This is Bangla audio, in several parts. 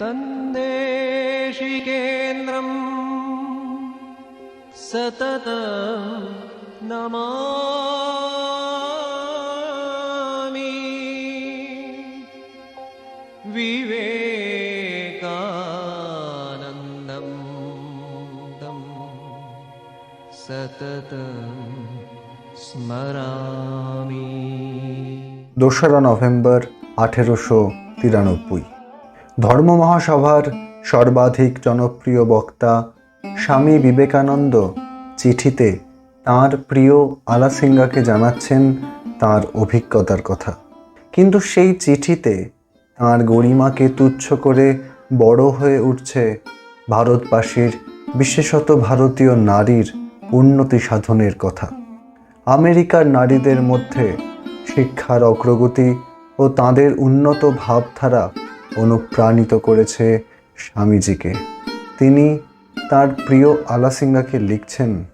तन्देशिकेन्द्रम् सतत नमामि विवेकानन्दं तं सततं स्मरामि দোসরা নভেম্বর আঠেরোশো তিরানব্বই ধর্ম মহাসভার সর্বাধিক জনপ্রিয় বক্তা স্বামী বিবেকানন্দ চিঠিতে তার প্রিয় আলাসিঙ্গাকে জানাচ্ছেন তার অভিজ্ঞতার কথা। কিন্তু সেই চিঠিতে তার গরিমাকে তুচ্ছ করে বড় হয়ে উঠছে ভারতবাসীর, বিশেষত ভারতীয় নারীর উন্নতি সাধনের কথা। আমেরিকার নারীদের মধ্যে শিক্ষার অগ্রগতি ও তাদের উন্নত ভাবধারা অনুপ্রাণিত করেছে স্বামীজিকে। তিনি তার প্রিয় আলাসিঙ্গাকে লিখছেন,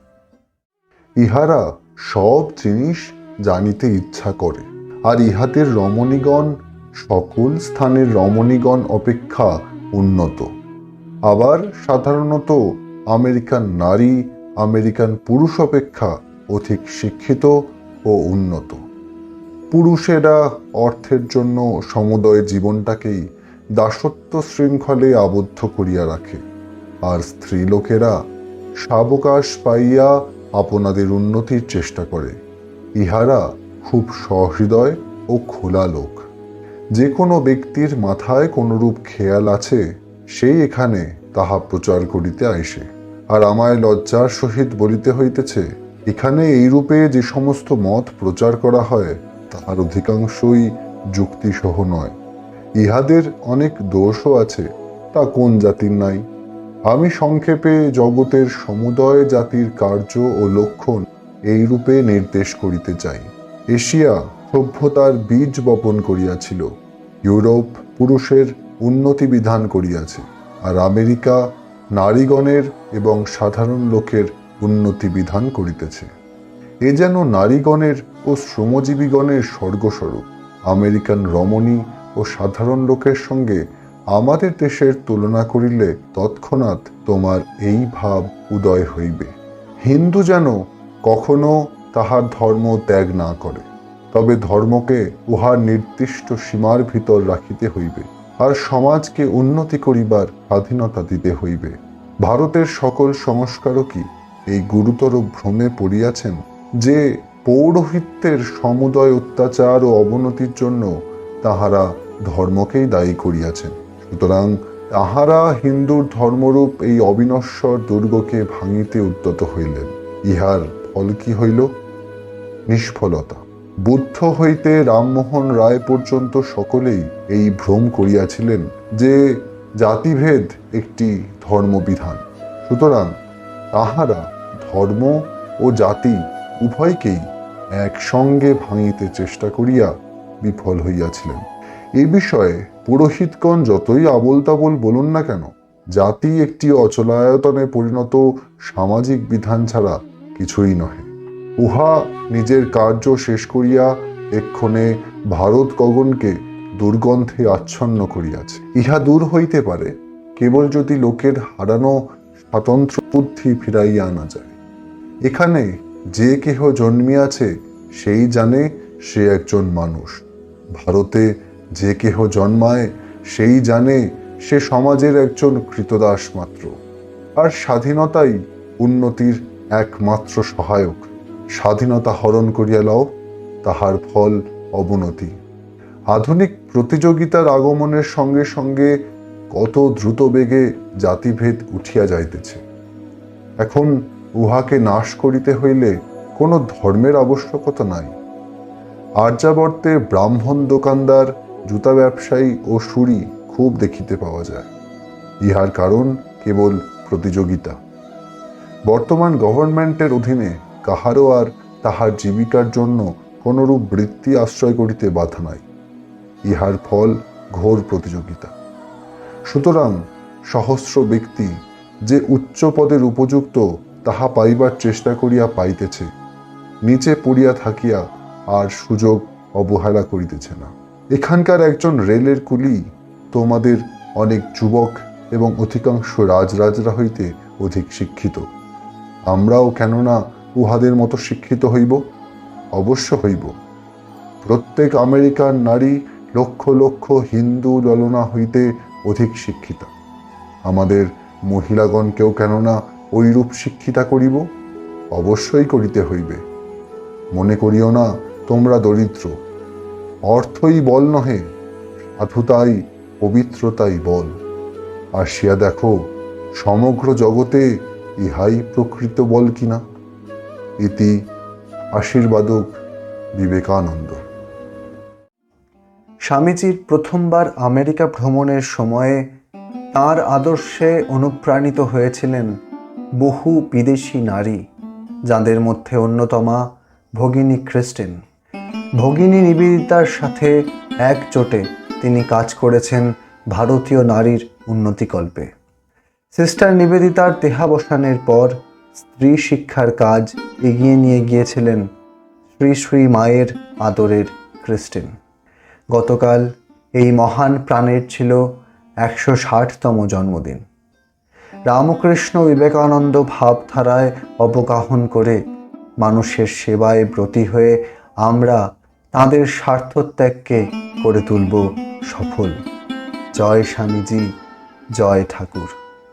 ইহারা সব জিনিস জানিতে ইচ্ছা করে, আর ইহাদের রমণীগণ, সকল স্থানের রমণীগণ অপেক্ষা উন্নত। আবার সাধারণত আমেরিকান নারী, আমেরিকান পুরুষ অপেক্ষা অধিক শিক্ষিত ও উন্নত। পুরুষেরা অর্থের জন্য সমুদয় জীবনটাকেই দাসত্ব শৃঙ্খলে আবদ্ধ করিয়া রাখে। আর স্ত্রীলোকেরা সাবকাশ পাইয়া আপনাদের উন্নতির চেষ্টা করে। ইহারা খুব সহৃদয় ও খোলা লোক। যে কোনো ব্যক্তির মাথায় কোনরূপ খেয়াল আছে সেই এখানে তাহা প্রচার করিতে আইসে আর আমায় লজ্জার সহিত বলিতে হইতেছে, এখানে এইরূপে যে সমস্ত মত প্রচার করা হয়, তাহার অধিকাংশই যুক্তিসহ নয়। ইহাদের অনেক দোষও আছে, তা কোন জাতির নাই? আমি সংক্ষেপে জগতের সমুদয় জাতির কার্য ও লক্ষণ এইরূপে নির্দেশ করিতে চাই। এশিয়া সভ্যতার বীজ বপন করিয়াছিল, ইউরোপ পুরুষের উন্নতি বিধান করিয়াছে, আর আমেরিকা নারীগণের এবং সাধারণ লোকের উন্নতি বিধান করিতেছে। এ যেন নারীগণের ও শ্রমজীবীগণের স্বর্গস্বরূপ, আমেরিকান রমণী ও সাধারণ লোকের সঙ্গে আমাদের দেশের তুলনা করিলে তৎক্ষণাৎ তোমার এই ভাব উদয় হইবে। হিন্দু যেন কখনো তাহার ধর্ম ত্যাগ না করে, তবে ধর্মকে উহার নির্দিষ্ট সীমার ভিতর রাখিতে হইবে আর সমাজকে উন্নতি করিবার স্বাধীনতা দিতে হইবে। ভারতের সকল সংস্কারকই এই গুরুতর ভ্রমে পড়িয়াছেন যে পৌরোহিত্যের সমুদয় অত্যাচার ও অবনতির জন্য তাহারা ধর্মকেই দায়ী করিয়াছেন। সুতরাং তাহারা হিন্দুর ধর্মরূপ এই অবিনশ্বর দুর্গকে ভাঙিতে উদ্যত হইলেন। ইহার ফল কি হইল? নিষ্ফলতা। বুদ্ধ হইতে রামমোহন রায় পর্যন্ত সকলেই এই ভ্রম করিয়াছিলেন যে জাতিভেদ একটি ধর্মবিধান। সুতরাং তাহারা ধর্ম ও জাতি উভয়কেই একসঙ্গে ভাঙিতে চেষ্টা করিয়া বিফল হইয়াছিলেন। এ বিষয়ে পুরোহিতগণ যতই আবোল তাবোল বলুন না কেন, জাতি একটি অচলায়তনে পরিণত সামাজিক বিধান ছাড়া কিছুই নহে। উহা নিজের কার্য শেষ করিয়া এক্ষণে ভারত গগনকে দুর্গন্ধে আচ্ছন্ন করিয়াছে। ইহা দূর হইতে পারে, কেবল যদি লোকের হারানো স্বাতন্ত্র বুদ্ধি ফিরাইয়া আনা যায়। এখানে যে কেহ জন্মিয়াছে, সেই জানে সে একজন মানুষ। ভারতে যে কেহ জন্মায়, সেই জানে সে সমাজের একজন কৃতদাস মাত্র। আর স্বাধীনতাই উন্নতির একমাত্র সহায়ক। স্বাধীনতা হরণ করিয়া লও, তাহার ফল অবনতি। আধুনিক প্রতিযোগিতার আগমনের সঙ্গে সঙ্গে কত দ্রুত বেগে জাতিভেদ উঠিয়া যাইতেছে। এখন উহাকে নাশ করিতে হইলে কোনো ধর্মের আবশ্যকতা নাই। আর্যাবর্তে ব্রাহ্মণ দোকানদার জুতা ব্যবসায়ী ও সুরি খুব দেখিতে পাওয়া যায়। ইহার কারণ কেবল প্রতিযোগিতা। বর্তমান গভর্নমেন্টের অধীনে কাহারও আর তাহার জীবিকার জন্য কোনরূপ বৃত্তি আশ্রয় করিতে বাধা নাই। ইহার ফল ঘোর প্রতিযোগিতা। সুতরাং সহস্র ব্যক্তি যে উচ্চ পদের উপযুক্ত তাহা পাইবার চেষ্টা করিয়া পাইতেছে, নিচে পড়িয়া থাকিয়া আর সুযোগ অবহেলা করিতেছে না। এখানকার একজন রেলের কুলি তোমাদের অনেক যুবক এবং অধিকাংশ রাজরাজরা হইতে অধিক শিক্ষিত। আমরাও কেননা উহাদের মতো শিক্ষিত হইব, অবশ্য হইব। প্রত্যেক আমেরিকার নারী লক্ষ লক্ষ হিন্দু ললনা হইতে অধিক শিক্ষিতা। আমাদের মহিলাগণকেও কেননা ঐরূপ শিক্ষিতা করিব, অবশ্যই করিতে হইবে। মনে করিও না তোমরা দরিদ্র অর্থই বল নহে সাধুতাই পবিত্রতাই বল। আসিয়া দেখো, সমগ্র জগতে ইহাই প্রকৃত বল কিনা? ইতি আশীর্বাদক বিবেকানন্দ। স্বামীজির প্রথমবার আমেরিকা ভ্রমণের সময়ে তার আদর্শে অনুপ্রাণিত হয়েছিলেন বহু বিদেশি নারী, যাদের মধ্যে অন্যতমা ভগিনী ক্রিস্টিন। ভগিনী নিবেদিতার সাথে একজোটে তিনি কাজ করেছেন ভারতীয় নারীর উন্নতিকল্পে। সিস্টার নিবেদিতার দেহাবসানের পর স্ত্রী শিক্ষার কাজ এগিয়ে নিয়ে গিয়েছিলেন শ্রী শ্রী মায়ের আদরের ক্রিস্টিন। গতকাল এই মহান প্রাণের ছিল একশো ষাটতম জন্মদিন। রামকৃষ্ণ বিবেকানন্দ ভাবধারায় অবগাহন করে মানুষের সেবায় ব্রতী হয়ে আমরা তাঁদের স্বার্থত্যাগকে করে তুলব সফল। জয় স্বামীজি জয় ঠাকুর।